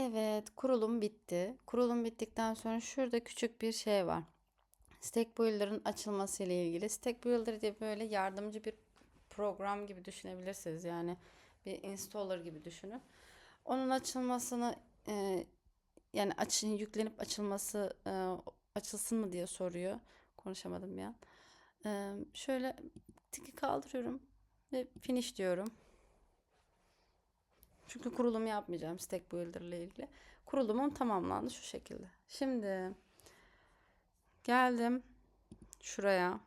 Evet, kurulum bitti. Kurulum bittikten sonra şurada küçük bir şey var. Stack Builder'ın açılması ile ilgili. Stack Builder diye böyle yardımcı bir program gibi düşünebilirsiniz. Yani bir installer gibi düşünün. Onun açılmasını e, yani açın yüklenip açılması e, açılsın mı diye soruyor. Konuşamadım an. E, şöyle tiki kaldırıyorum ve finish diyorum. Çünkü kurulum yapmayacağım Stack Builder ile ilgili. Kurulumum tamamlandı şu şekilde. Şimdi geldim şuraya.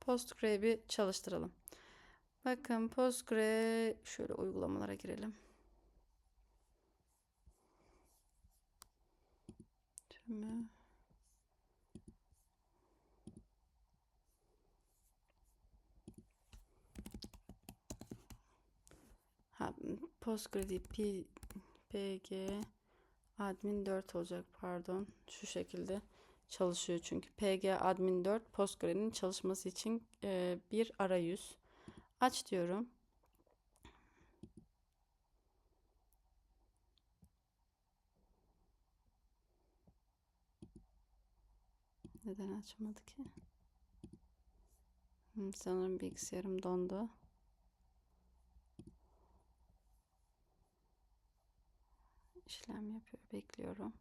Postgre'yi bir çalıştıralım. Bakın Postgre şöyle uygulamalara girelim. Tümü Ha, Postgre PG admin 4 olacak pardon. Şu şekilde çalışıyor çünkü. PG admin 4 Postgre'nin çalışması için e, bir arayüz. Aç diyorum. Neden açmadı ki? Hmm, sanırım bilgisayarım dondu. İşlem yapıyor. Bekliyorum.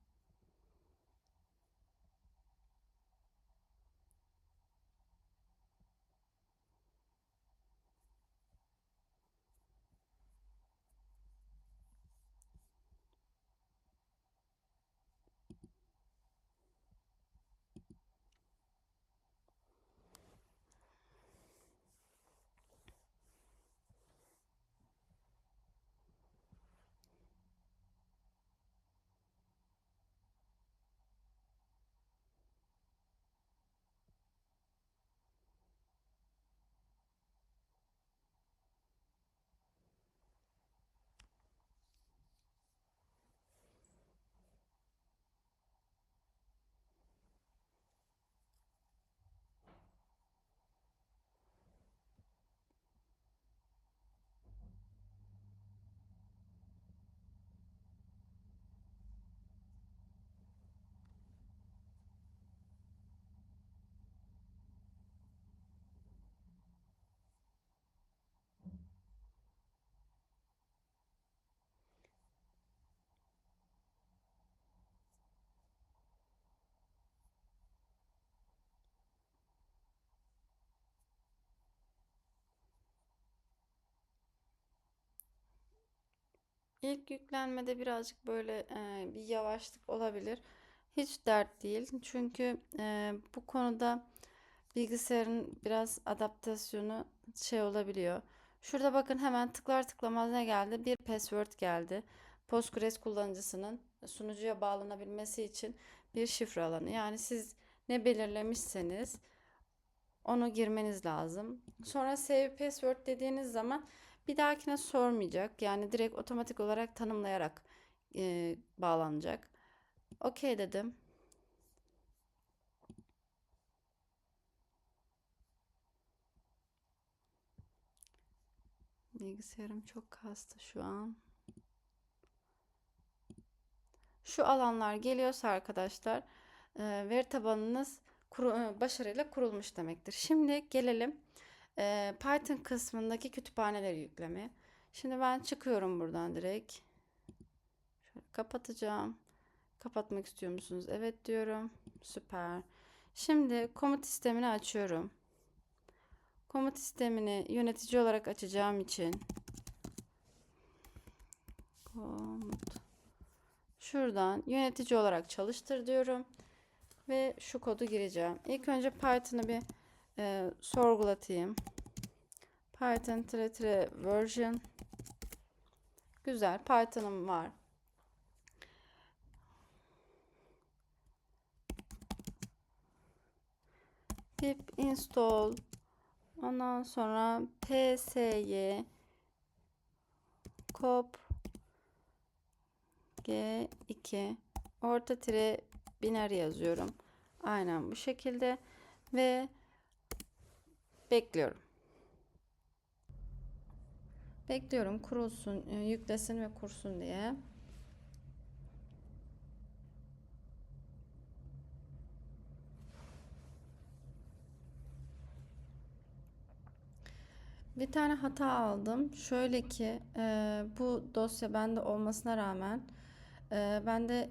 İlk yüklenmede birazcık böyle e, bir yavaşlık olabilir. Hiç dert değil. Çünkü e, bu konuda bilgisayarın biraz adaptasyonu şey olabiliyor. Şurada bakın hemen tıklar tıklamaz ne geldi? Bir password geldi. Postgres kullanıcısının sunucuya bağlanabilmesi için bir şifre alanı. Yani siz ne belirlemişseniz onu girmeniz lazım. Sonra save password dediğiniz zaman bir dahakine sormayacak. Yani direkt otomatik olarak tanımlayarak e, bağlanacak. Okey dedim. Bilgisayarım çok kastı şu an. Şu alanlar geliyorsa arkadaşlar e, veri tabanınız kuru, e, başarıyla kurulmuş demektir. Şimdi gelelim e, Python kısmındaki kütüphaneleri yükleme. Şimdi ben çıkıyorum buradan direkt. Şöyle kapatacağım. Kapatmak istiyor musunuz? Evet diyorum. Süper. Şimdi komut sistemini açıyorum. Komut sistemini yönetici olarak açacağım için komut şuradan yönetici olarak çalıştır diyorum ve şu kodu gireceğim. İlk önce Python'ı bir e, sorgulatayım. Python tire tire version güzel Python'ım var. pip install ondan sonra psy cop g2 orta tire biner yazıyorum. Aynen bu şekilde ve bekliyorum. Bekliyorum kurulsun, e, yüklesin ve kursun diye. Bir tane hata aldım. Şöyle ki e, bu dosya bende olmasına rağmen e, bende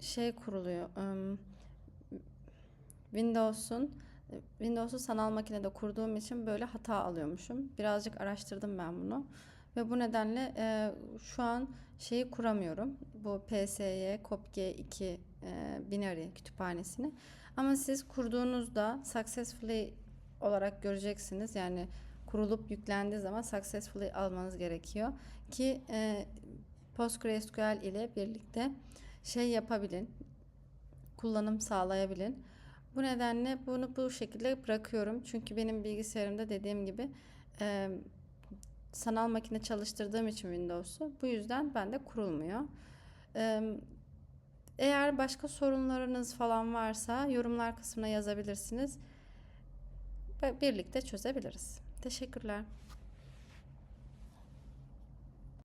şey kuruluyor. em, Windows'un Windows'u sanal makinede kurduğum için böyle hata alıyormuşum. Birazcık araştırdım ben bunu. Ve bu nedenle e, şu an şeyi kuramıyorum. Bu PSY CopG2 e, binary kütüphanesini. Ama siz kurduğunuzda successfully olarak göreceksiniz. Yani kurulup yüklendiği zaman successfully almanız gerekiyor ki e, PostgreSQL ile birlikte şey yapabilin, kullanım sağlayabilin. Bu nedenle bunu bu şekilde bırakıyorum. Çünkü benim bilgisayarımda dediğim gibi e, sanal makine çalıştırdığım için Windows'u bu yüzden bende kurulmuyor. E, eğer başka sorunlarınız falan varsa yorumlar kısmına yazabilirsiniz. Birlikte çözebiliriz. Teşekkürler.